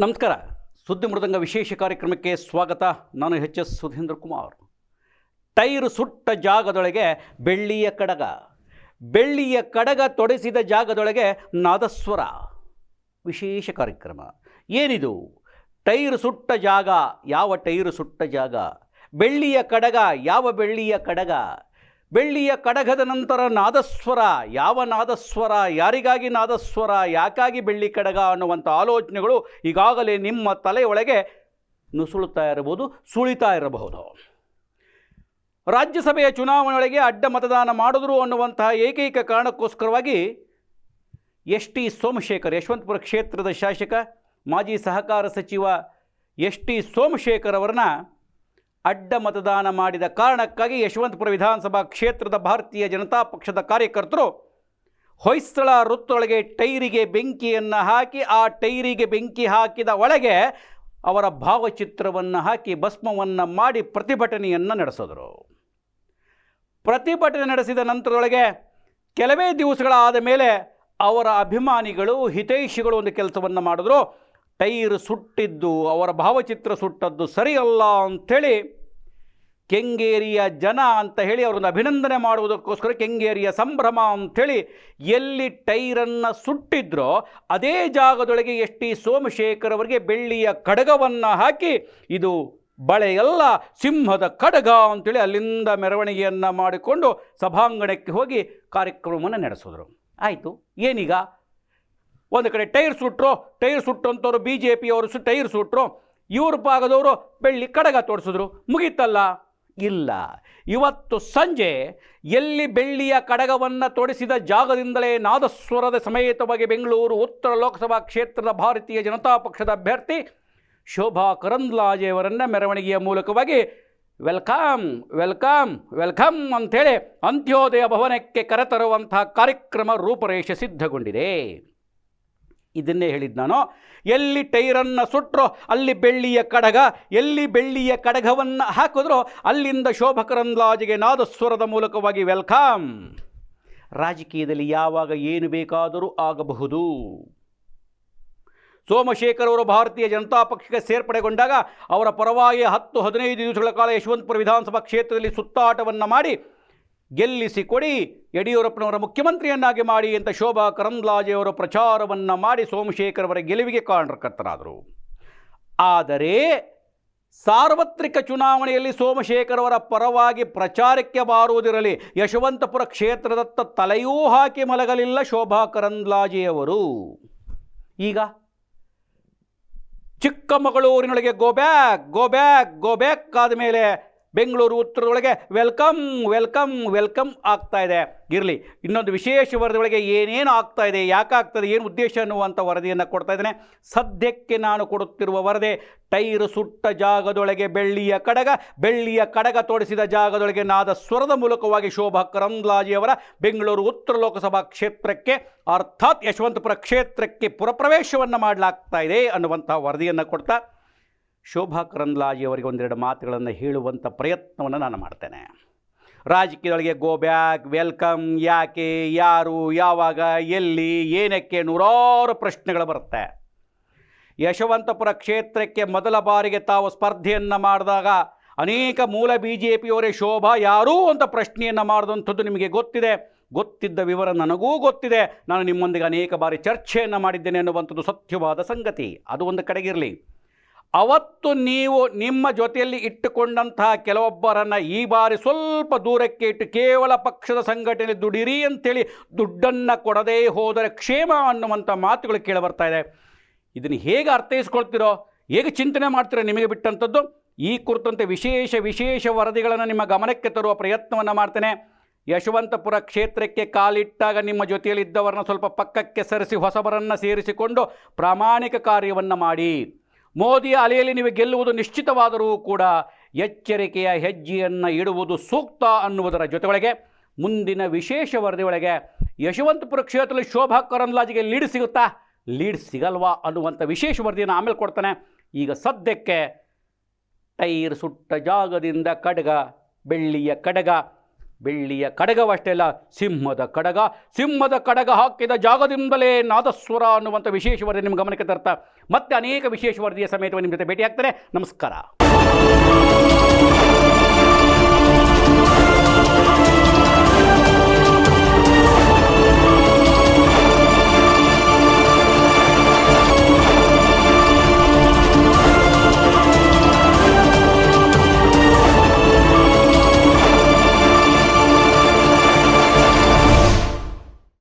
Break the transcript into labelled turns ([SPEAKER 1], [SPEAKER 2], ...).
[SPEAKER 1] ನಮಸ್ಕಾರ. ಸುದ್ದಿ ಮೃದಂಗ ವಿಶೇಷ ಕಾರ್ಯಕ್ರಮಕ್ಕೆ ಸ್ವಾಗತ. ನಾನು H S Sudheendra Kumar. Tyre ಸುಟ್ಟ ಜಾಗದೊಳಗೆ ಬೆಳ್ಳಿಯ ಕಡಗ. ಬೆಳ್ಳಿಯ ಕಡಗ ತೊಡೆಸಿದ ಜಾಗದೊಳಗೆ ನಾದಸ್ವರ. ವಿಶೇಷ ಕಾರ್ಯಕ್ರಮ. ಏನಿದು? ಟೈರ್ ಸುಟ್ಟ ಜಾಗ. ಯಾವ ಟೈರು ಸುಟ್ಟ ಜಾಗ? ಬೆಳ್ಳಿಯ ಕಡಗ. ಯಾವ ಬೆಳ್ಳಿಯ ಕಡಗ? ಬೆಳ್ಳಿಯ ಕಡಗದ ನಂತರ ನಾದಸ್ವರ. ಯಾವ ನಾದಸ್ವರ? ಯಾರಿಗಾಗಿ ನಾದಸ್ವರ? ಯಾಕಾಗಿ ಬೆಳ್ಳಿ ಕಡಗ ಅನ್ನುವಂಥ ಆಲೋಚನೆಗಳು ಈಗಾಗಲೇ ನಿಮ್ಮ ತಲೆಯೊಳಗೆ ನುಸುಳುತ್ತಾ ಇರಬಹುದು, ಸುಳಿತಾ ಇರಬಹುದು. ರಾಜ್ಯಸಭೆಯ ಚುನಾವಣೆಯೊಳಗೆ ಅಡ್ಡ ಮತದಾನ ಮಾಡಿದ್ರು ಅನ್ನುವಂತಹ ಏಕೈಕ ಕಾರಣಕ್ಕೋಸ್ಕರವಾಗಿ ಎಸ್ ಟಿ ಸೋಮಶೇಖರ್, ಯಶವಂತಪುರ ಕ್ಷೇತ್ರದ ಶಾಸಕ, ಮಾಜಿ ಸಹಕಾರ ಸಚಿವ ಎಸ್ ಟಿ ಸೋಮಶೇಖರ್ ಅವರನ್ನ ಅಡ್ಡ ಮತದಾನ ಮಾಡಿದ ಕಾರಣಕ್ಕಾಗಿ ಯಶವಂತಪುರ ವಿಧಾನಸಭಾ ಕ್ಷೇತ್ರದ ಭಾರತೀಯ ಜನತಾ ಪಕ್ಷದ ಕಾರ್ಯಕರ್ತರು ಹೊಯ್ಸಳ ವೃತ್ತೊಳಗೆ ಟೈರಿಗೆ ಬೆಂಕಿಯನ್ನು ಹಾಕಿ, ಆ ಟೈರಿಗೆ ಬೆಂಕಿ ಹಾಕಿದ ಒಳಗೆ ಅವರ ಭಾವಚಿತ್ರವನ್ನು ಹಾಕಿ ಭಸ್ಮವನ್ನು ಮಾಡಿ ಪ್ರತಿಭಟನೆಯನ್ನು ನಡೆಸಿದರು. ಪ್ರತಿಭಟನೆ ನಡೆಸಿದ ನಂತರದೊಳಗೆ ಕೆಲವೇ ದಿವಸಗಳಾದ ಮೇಲೆ ಅವರ ಅಭಿಮಾನಿಗಳು, ಹಿತೈಷಿಗಳು ಒಂದು ಕೆಲಸವನ್ನು ಮಾಡಿದ್ರು. ಟೈರ್ ಸುಟ್ಟಿದ್ದು, ಅವರ ಭಾವಚಿತ್ರ ಸುಟ್ಟದ್ದು ಸರಿಯಲ್ಲ ಅಂಥೇಳಿ ಕೆಂಗೇರಿಯ ಜನ ಅಂತ ಹೇಳಿ ಅವರನ್ನು ಅಭಿನಂದನೆ ಮಾಡುವುದಕ್ಕೋಸ್ಕರ ಕೆಂಗೇರಿಯ ಸಂಭ್ರಮ ಅಂಥೇಳಿ ಎಲ್ಲಿ ಟೈರನ್ನು ಸುಟ್ಟಿದ್ರೋ ಅದೇ ಜಾಗದೊಳಗೆ ಎಸ್ ಟಿ ಸೋಮಶೇಖರ್ ಅವರಿಗೆ ಬೆಳ್ಳಿಯ ಕಡಗವನ್ನು ಹಾಕಿ, ಇದು ಬಳೆಯಲ್ಲ, ಸಿಂಹದ ಕಡಗ ಅಂತೇಳಿ ಅಲ್ಲಿಂದ ಮೆರವಣಿಗೆಯನ್ನು ಮಾಡಿಕೊಂಡು ಸಭಾಂಗಣಕ್ಕೆ ಹೋಗಿ ಕಾರ್ಯಕ್ರಮವನ್ನು ನಡೆಸಿದ್ರು. ಆಯಿತು, ಏನೀಗ ಒಂದು ಕಡೆ ಟೈರ್ ಸುಟ್ಟರು ಟೈರ್ ಸುಟ್ಟಂಥವ್ರು ಬಿ ಜೆ ಪಿಯವರು ಸು, ಟೈರ್ ಸುಟ್ಟರು ಇವ್ರ ಭಾಗದವರು ಬೆಳ್ಳಿ ಕಡಗ ತೋರಿಸಿದ್ರು. ಮುಗೀತಲ್ಲ? ಇಲ್ಲ. ಇವತ್ತು ಸಂಜೆ ಎಲ್ಲಿ ಬೆಳ್ಳಿಯ ಕಡಗವನ್ನು ತೊಡಿಸಿದ ಜಾಗದಿಂದಲೇ ನಾದಸ್ವರದ ಸಮೇತವಾಗಿ ಬೆಂಗಳೂರು ಉತ್ತರ ಲೋಕಸಭಾ ಕ್ಷೇತ್ರದ ಭಾರತೀಯ ಜನತಾ ಪಕ್ಷದ ಅಭ್ಯರ್ಥಿ ಶೋಭಾ ಕರಂದ್ಲಾಜೆಯವರನ್ನು ಮೆರವಣಿಗೆಯ ಮೂಲಕವಾಗಿ ವೆಲ್ಕಮ್ ವೆಲ್ಕಮ್ ವೆಲ್ಕಮ್ ಅಂಥೇಳಿ ಅಂತ್ಯೋದಯ ಭವನಕ್ಕೆ ಕರೆತರುವಂತಹ ಕಾರ್ಯಕ್ರಮ ರೂಪರೇಷೆ ಸಿದ್ಧಗೊಂಡಿದೆ. ಇದನ್ನೇ ಹೇಳಿದ್ದು ನಾನು. ಎಲ್ಲಿ ಟೈರನ್ನು ಸುಟ್ಟರೋ ಅಲ್ಲಿ ಬೆಳ್ಳಿಯ ಕಡಗ, ಎಲ್ಲಿ ಬೆಳ್ಳಿಯ ಕಡಗವನ್ನು ಹಾಕಿದ್ರೋ ಅಲ್ಲಿಂದ ಶೋಭಕರಂದ್ಲಾಜಿಗೆ ನಾದಸ್ವರದ ಮೂಲಕವಾಗಿ ವೆಲ್ಕಮ್. ರಾಜಕೀಯದಲ್ಲಿ ಯಾವಾಗ ಏನು ಬೇಕಾದರೂ ಆಗಬಹುದು. ಸೋಮಶೇಖರ್ ಅವರು ಭಾರತೀಯ ಜನತಾ ಪಕ್ಷಕ್ಕೆ ಸೇರ್ಪಡೆಗೊಂಡಾಗ ಅವರ ಪರವಾಗಿ ಹತ್ತು ಹದಿನೈದು ದಿವಸಗಳ ಕಾಲ ಯಶವಂತಪುರ ವಿಧಾನಸಭಾ ಕ್ಷೇತ್ರದಲ್ಲಿ ಸುತ್ತಾಟವನ್ನು ಮಾಡಿ ಗೆಲ್ಲಿಸಿ ಕೊಡಿ ಯಡಿಯೂರಪ್ಪನವರ ಮುಖ್ಯಮಂತ್ರಿಯನ್ನಾಗಿ ಮಾಡಿ ಅಂತ ಶೋಭಾ ಕರಂದ್ಲಾಜೆಯವರು ಪ್ರಚಾರವನ್ನು ಮಾಡಿ ಸೋಮಶೇಖರ್ ಅವರ ಗೆಲುವಿಗೆ ಕಾರಣಕರ್ತರಾದರು. ಆದರೆ ಸಾರ್ವತ್ರಿಕ ಚುನಾವಣೆಯಲ್ಲಿ ಸೋಮಶೇಖರ್ ಅವರ ಪರವಾಗಿ ಪ್ರಚಾರಕ್ಕೆ ಬಾರುವುದಿರಲಿ, ಯಶವಂತಪುರ ಕ್ಷೇತ್ರದತ್ತ ತಲೆಯೂ ಹಾಕಿ ಮಲಗಲಿಲ್ಲ ಶೋಭಾ ಕರಂದ್ಲಾಜೆಯವರು ಈಗ ಚಿಕ್ಕಮಗಳೂರಿನೊಳಗೆ go back go back go back ಆದಮೇಲೆ ಬೆಂಗಳೂರು ಉತ್ತರದೊಳಗೆ ವೆಲ್ಕಮ್ ವೆಲ್ಕಮ್ ವೆಲ್ಕಮ್ ಆಗ್ತಾ ಇದೆ. ಇರಲಿ, ಇನ್ನೊಂದು ವಿಶೇಷ ವರದಿಯೊಳಗೆ ಏನೇನು ಆಗ್ತಾ ಇದೆ ಯಾಕಾಗ್ತದೆ ಏನು ಉದ್ದೇಶ ಅನ್ನುವಂಥ ವರದಿಯನ್ನು ಕೊಡ್ತಾ ಇದ್ದೇನೆ. ಸದ್ಯಕ್ಕೆ ನಾನು ಕೊಡುತ್ತಿರುವ ವರದಿ, ಟೈರು ಸುಟ್ಟ ಜಾಗದೊಳಗೆ ಬೆಳ್ಳಿಯ ಕಡಗ ಬೆಳ್ಳಿಯ ಕಡಗ ತೋಡಿಸಿದ ಜಾಗದೊಳಗೆ ನಾದ ಸ್ವರದ ಮೂಲಕವಾಗಿ ಶೋಭಾ ಕರಂದ್ಲಾಜಿಯವರ ಬೆಂಗಳೂರು ಉತ್ತರ ಲೋಕಸಭಾ ಕ್ಷೇತ್ರಕ್ಕೆ, ಅರ್ಥಾತ್ ಯಶವಂತಪುರ ಕ್ಷೇತ್ರಕ್ಕೆ ಪುರಪ್ರವೇಶವನ್ನು ಮಾಡಲಾಗ್ತಾ ಇದೆ ಅನ್ನುವಂಥ ವರದಿಯನ್ನು ಕೊಡ್ತಾ ಶೋಭಾ ಕರಂದ್ಲಾಜಿಯವರಿಗೆ ಒಂದೆರಡು ಮಾತುಗಳನ್ನು ಹೇಳುವಂಥ ಪ್ರಯತ್ನವನ್ನು ನಾನು ಮಾಡ್ತೇನೆ. ರಾಜಕೀಯದೊಳಗೆ ಗೋ ಬ್ಯಾಕ್ ವೆಲ್ಕಮ್ ಯಾಕೆ, ಯಾರು, ಯಾವಾಗ, ಎಲ್ಲಿ, ಏನಕ್ಕೆ ನೂರಾರು ಪ್ರಶ್ನೆಗಳು ಬರುತ್ತೆ. ಯಶವಂತಪುರ ಕ್ಷೇತ್ರಕ್ಕೆ ಮೊದಲ ಬಾರಿಗೆ ತಾವು ಸ್ಪರ್ಧೆಯನ್ನು ಮಾಡಿದಾಗ ಅನೇಕ ಮೂಲ ಬಿ ಜೆ ಪಿಯವರೇ ಶೋಭಾ ಯಾರೂ ಅಂತ ಪ್ರಶ್ನೆಯನ್ನು ಮಾಡಿದಂಥದ್ದು ನಿಮಗೆ ಗೊತ್ತಿದೆ. ಗೊತ್ತಿದ್ದ ವಿವರ ನನಗೂ ಗೊತ್ತಿದೆ. ನಾನು ನಿಮ್ಮೊಂದಿಗೆ ಅನೇಕ ಬಾರಿ ಚರ್ಚೆಯನ್ನು ಮಾಡಿದ್ದೇನೆ ಅನ್ನುವಂಥದ್ದು ಸತ್ಯವಾದ ಸಂಗತಿ. ಅದು ಒಂದು ಕಡೆಗಿರಲಿ. ಅವತ್ತು ನೀವು ನಿಮ್ಮ ಜೊತೆಯಲ್ಲಿ ಇಟ್ಟುಕೊಂಡಂತಹ ಕೆಲವೊಬ್ಬರನ್ನು ಈ ಬಾರಿ ಸ್ವಲ್ಪ ದೂರಕ್ಕೆ ಇಟ್ಟು ಕೇವಲ ಪಕ್ಷದ ಸಂಘಟನೆ ದುಡಿರಿ ಅಂತೇಳಿ ದುಡ್ಡನ್ನು ಕೊಡದೇ ಹೋದರೆ ಕ್ಷೇಮ ಅನ್ನುವಂಥ ಮಾತುಗಳು ಕೇಳಿಬರ್ತಾ ಇದೆ. ಇದನ್ನು ಹೇಗೆ ಅರ್ಥೈಸ್ಕೊಳ್ತೀರೋ, ಹೇಗೆ ಚಿಂತನೆ ಮಾಡ್ತೀರೋ ನಿಮಗೆ ಬಿಟ್ಟಂಥದ್ದು ಈ ಕುರಿತಂತೆ ವಿಶೇಷ ವಿಶೇಷ ವರದಿಗಳನ್ನು ನಿಮ್ಮ ಗಮನಕ್ಕೆ ತರುವ ಪ್ರಯತ್ನವನ್ನು ಮಾಡ್ತೇನೆ. ಯಶವಂತಪುರ ಕ್ಷೇತ್ರಕ್ಕೆ ಕಾಲಿಟ್ಟಾಗ ನಿಮ್ಮ ಜೊತೆಯಲ್ಲಿದ್ದವರನ್ನ ಸ್ವಲ್ಪ ಪಕ್ಕಕ್ಕೆ ಸರಿಸಿ ಹೊಸಬರನ್ನು ಸೇರಿಸಿಕೊಂಡು ಪ್ರಾಮಾಣಿಕ ಕಾರ್ಯವನ್ನು ಮಾಡಿ. ಮೋದಿಯ ಅಲೆಯಲ್ಲಿ ನೀವು ಗೆಲ್ಲುವುದು ನಿಶ್ಚಿತವಾದರೂ ಕೂಡ ಎಚ್ಚರಿಕೆಯ ಹೆಜ್ಜೆಯನ್ನು ಇಡುವುದು ಸೂಕ್ತ ಅನ್ನುವುದರ ಜೊತೆಯೊಳಗೆ ಮುಂದಿನ ವಿಶೇಷ ವರದಿ ಒಳಗೆ ಯಶವಂತಪುರ ಕ್ಷೇತ್ರದಲ್ಲಿ ಶೋಭಾ ಕರಂದ್ಲಾಜಿಗೆ ಲೀಡ್ ಸಿಗುತ್ತಾ? ಲೀಡ್ ಸಿಗಲ್ವಾ ಅನ್ನುವಂಥ ವಿಶೇಷ ವರದಿಯನ್ನು ಆಮೇಲೆ ಕೊಡ್ತಾನೆ. ಈಗ ಸದ್ಯಕ್ಕೆ ಟೈರ್ ಸುಟ್ಟ ಜಾಗದಿಂದ ಕಡಗ, ಬೆಳ್ಳಿಯ ಕಡಗ. ಬೆಳ್ಳಿಯ ಕಡಗವಷ್ಟೇ ಅಲ್ಲ ಸಿಂಹದ ಕಡಗ. ಸಿಂಹದ ಕಡಗ ಹಾಕಿದ ಜಾಗದಿಂದಲೇ ನಾದಸ್ವರ ಅನ್ನುವಂಥ ವಿಶೇಷ ವರದಿ ನಿಮ್ಮ ಗಮನಕ್ಕೆ ತರ್ತಾ, ಮತ್ತೆ ಅನೇಕ ವಿಶೇಷ ವರದಿಯ ಸಮೇತ ನಿಮ್ಮ ಜೊತೆ ಭೇಟಿ ಆಗ್ತಾರೆ ನಮಸ್ಕಾರ.